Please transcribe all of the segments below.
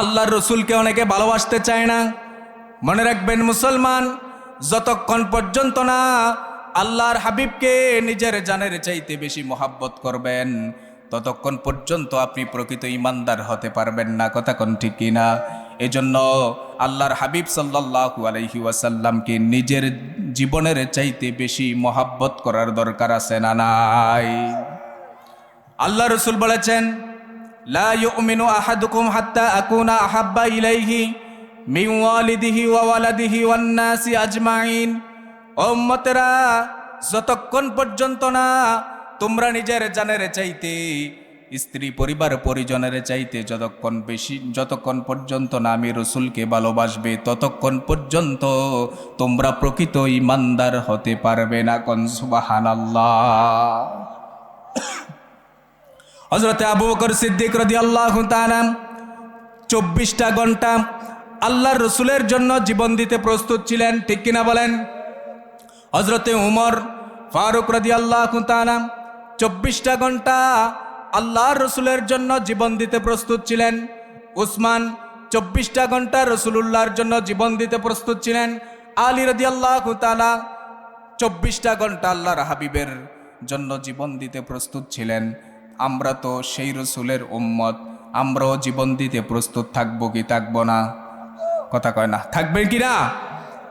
আল্লাহর রসুলকে অনেকে ভালোবাসতে চায় না। মনে রাখবেন, মুসলমান, যতক্ষণ পর্যন্ত না আল্লাহর হাবিবকে নিজের জানের চাইতে বেশি মোহাব্বত করবেন, ততক্ষণ পর্যন্ত আপনি প্রকৃত ইমানদার হতে পারবেন না। কথা কোন ঠিক কিনা এজন্য আল্লাহর হাবিব সাল্লাল্লাহু আলাইহি ওয়াসাল্লামকে নিজের জীবনের চাইতে বেশি মোহাব্বত করার দরকার আছে না নাই? আল্লাহ রসুল বলেছেন লা ইউমিনু আহাদুকুম হাত্তা আকুনা আহাব্বা ইলাইহি মিন ওয়ালিদিহি ওয়া ওয়ালাদিহি ওয়ান নাসি যতক্ষণ পর্যন্ত না তোমরা নিজের জানের চাইতে, স্ত্রী পরিবার পরিজনের চাইতে যতক্ষণ বেশি, যতক্ষণ পর্যন্ত না আমি রসুলকে ভালোবাসবে, ততক্ষণ পর্যন্ত তোমরা প্রকৃত ইমানদার হতে পারবে না কনসুবাহান সুবহানাল্লাহ। হজরতে আবু বকর সিদ্দিক রদি আল্লাহ চব্বিশটা ঘণ্টা আল্লাহর রসুলের জন্য জীবন দিতে প্রস্তুত ছিলেন, ঠিক কিনা বলেন? হজরতে উমর ফারুক রদি আল্লাহ চব্বিশটা ঘণ্টা আল্লাহর রসুলের জন্য জীবন দিতে প্রস্তুত ছিলেন। উসমান চব্বিশটা ঘণ্টা রসুলুল্লাহর জন্য জীবন দিতে প্রস্তুত ছিলেন। আলী রদি আল্লাহ চব্বিশটা ঘণ্টা আল্লাহর হাবিবের জন্য জীবন দিতে প্রস্তুত ছিলেন। আমরা তো সেই রসুলের উম্মত। আমরাও জীবন দিতে প্রস্তুত থাকব কি থাকব না? কথা কয় না। থাকবেন কি না?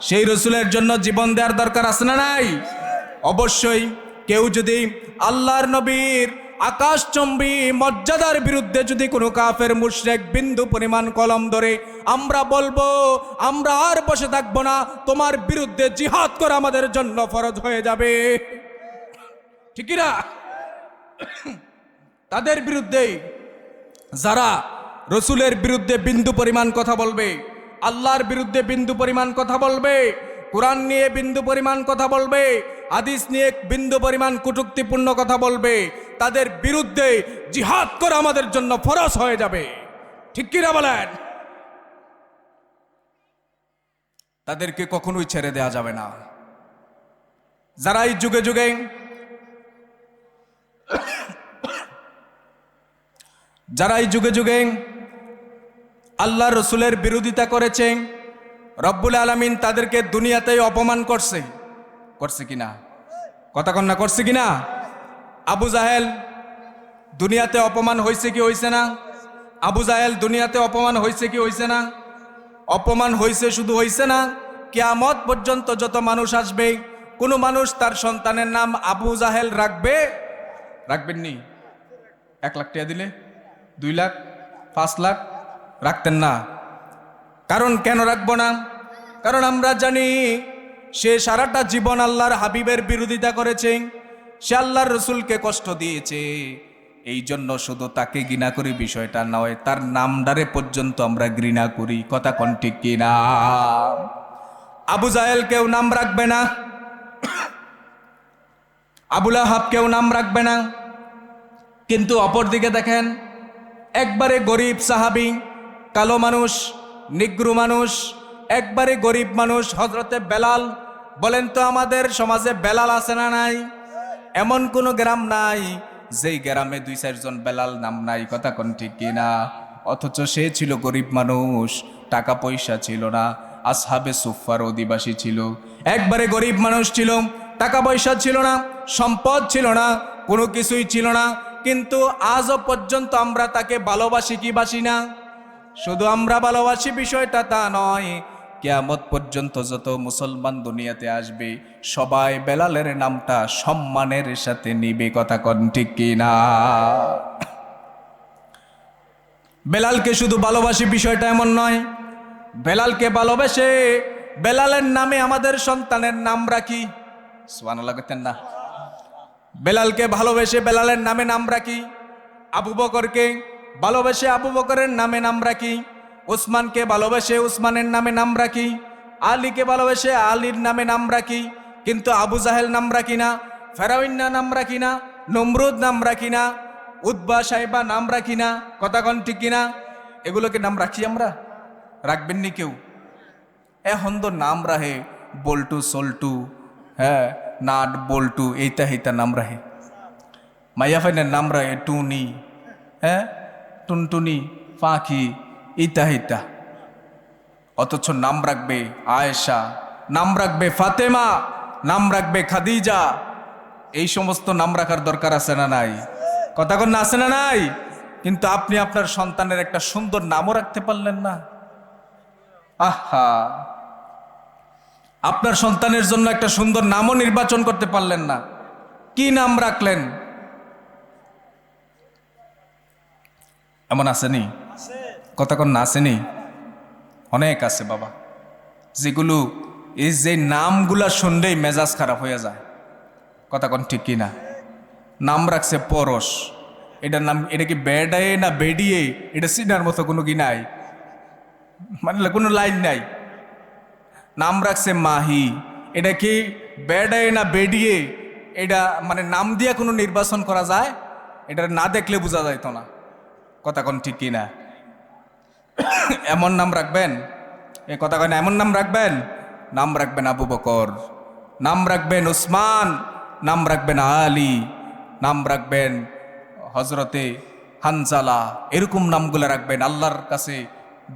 সেই রসুলের জন্য জীবন দেওয়ার দরকার আছে না নাই? অবশ্যই কেউ যদি আল্লাহর নবীর আকাশচম্বী মর্যাদার বিরুদ্ধে যদি কোনো কাফের মুশরেক বিন্দু পরিমাণ কলম ধরে, আমরা বলব, আমরা আর বসে থাকব না। তোমার বিরুদ্ধে জিহাদ করা আমাদের জন্য ফরজ হয়ে যাবে। ঠিক না? তাদের বিরুদ্ধেই যারা রসুলের বিরুদ্ধে বিন্দু পরিমাণ কথা বলবে, আল্লাহর বিরুদ্ধে বিন্দু পরিমাণ কথা বলবে, কোরআন নিয়ে বিন্দু পরিমাণ কথা বলবে, হাদিস নিয়ে বিন্দু পরিমাণ কটুক্তিপূর্ণ কথা বলবে, তাদের বিরুদ্ধে জিহাদ করে আমাদের জন্য ফরজ হয়ে যাবে। ঠিক কিনা বলেন? তাদেরকে কখনোই ছেড়ে দেয়া যাবে না। যারা এই যুগে যুগে যারা এই যুগে যুগে আল্লাহ রসুলের বিরোধিতা করেছে রব্বুল আলমিন তাদেরকে দুনিয়াতেই অপমান করছে। করছে কিনা কথা কন্যা করছে কিনা আবু জাহেল, দুনিয়াতে অপমান হয়েছে কি হয়েছে না? আবু জাহেল, দুনিয়াতে অপমান হয়েছে কি হয়েছে না? অপমান হয়েছে শুধু হয়েছে না? কেয়ামত পর্যন্ত যত মানুষ আসবে, কোনো মানুষ তার সন্তানের নাম আবু জাহেল রাখবে? রাখবেননি? এক লাখ টাকা দিলে? দুই লাখ, পাঁচ লাখ, রাখতেন না। কারণ কেন রাখব না? কারণ আমরা জানি, সে সারাটা জীবন আল্লাহর হাবিবের বিরোধিতা করেছে, সে আল্লাহর রসুলকে কষ্ট দিয়েছে। এই জন্য শুধু তাকে ঘৃণা করি বিষয়টা নয়, তার নামডারে পর্যন্ত আমরা ঘৃণা করি। কথা কোন ঠিক কিনা আবু জাহেল কেউ নাম রাখবে না? আবুল আহাব কেউ নাম রাখবে না? কিন্তু অপরদিকে দেখেন একবারে গরিব সাহাবি, কালো মানুষ, নিগ্রু মানুষ, একবারে গরিব মানুষ হজরতে বেলাল। বলেন তো আমাদের সমাজে বেলাল আছে না নাই? এমন কোনো গ্রাম নাই, যেই গ্রামে দুই চারজন বেলাল নাম নাই, কথা কোন ঠিক কিনা অথচ সে ছিল গরিব মানুষ, টাকা পয়সা ছিল না, আসহাবে সুফার অধিবাসী ছিল। একবারে গরিব মানুষ ছিল, টাকা পয়সা ছিল না, সম্পদ ছিল না, কোনো কিছুই ছিল না কিন্তু আজও পর্যন্ত আমরা তাকে ভালোবাসি কি বাসি না? শুধু আমরা ভালোবাসি বিষয়টা তা নয়, কেয়ামত পর্যন্ত যত মুসলমান দুনিয়াতে আসবে, সবাই বেলালের নামটা সম্মানের সাথে নিবে, কথা কন ঠিক কিনা বেলালকে শুধু ভালোবাসি বিষয়টা এমন নয়, বেলালকে ভালোবেসে বেলালের নামে আমাদের সন্তানের নাম রাখি। সোয়ানো লাগতেন না। বেলালকে ভালোবেসে বেলালের নামে নাম রাখি। আবু বকরকে ভালোবেসে আবু বকরের নামে নাম রাখি। ওসমানকে ভালোবেসে উসমানের নামে নাম রাখি। আলীকে ভালোবেসে আলীর নামে নাম রাখি। কিন্তু আবু জাহেল নাম রাখি না, ফেরাউন্না নাম রাখি না, নমরুদ নাম রাখি না উদ্বা সাহেবা নাম রাখি না কথাগণ ঠিক কিনা? এগুলোকে নাম রাখি আমরা? রাখবেন নি কেউ? এখন তো নাম রাহে, বল্টু সল্টু হ্যাঁ। নাট বল্টু এইটা এইটা নাম রাহে মাইয়া ফাইনের নাম রাহে টুনি হ্যাঁ টুনটুনি পাখি ইতা হিতা অথচ নাম রাখবে আয়েশা নাম রাখবে ফাতেমা নাম রাখবে খাদিজা এই সমস্ত নাম রাখার দরকার আছে না নাই কথা কন না আছে না নাই কিন্তু আপনি আপনার সন্তানের একটা সুন্দর নামও রাখতে পারলেন না আহা আপনার সন্তানের জন্য একটা সুন্দর নামও নির্বাচন করতে পারলেন না। কি নাম রাখলেন? এমন আসেনি কন না আসেনি অনেক আছে বাবা। যেগুলো এই যে নামগুলা শুনলেই মেজাজ খারাপ হয়ে যায়। কন ঠিক কিনা? নাম রাখছে পরশ। এটার নাম, এটা কি বেডায়ে না বেডিয়ে? এটা সিনার মতো কোনো কি নাই? মানে কোনো লাইন নাই। নাম রাখছে মাহি। এটা কি বেডায়ে না বেডিয়ে? এটা মানে নাম দিয়ে কোনো নির্বাচন করা যায়? এটা না দেখলে বোঝা যাইতো না। কথা কোন ঠিক কিনা? এমন নাম রাখবেন? এ কথা কয় না, এমন নাম রাখবেন? নাম রাখবেন আবু বকর। নাম রাখবেন উসমান। নাম রাখবেন আলী। নাম রাখবেন হজরতে হানজালা। এরকম নামগুলো রাখবেন। আল্লাহর কাছে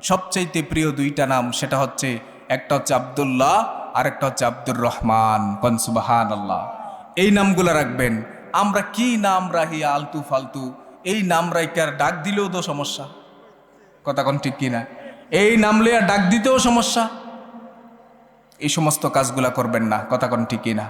সবচাইতে প্রিয় দুইটা নাম, সেটা হচ্ছে একটা হচ্ছে আবদুল্লাহ আর একটা হচ্ছে আব্দুর রহমান। কনসুবাহান আল্লাহ এই নামগুলো রাখবেন। আমরা কি নাম রাহি আলতু ফালতু? এই নাম রাইকার ডাক দিলেও তো সমস্যা। কথা কোন ঠিক কিনা? এই নাম লইয়া ডাক দিতেও সমস্যা। এই সমস্ত কাজগুলা করবেন না। কথা কোন ঠিক কিনা?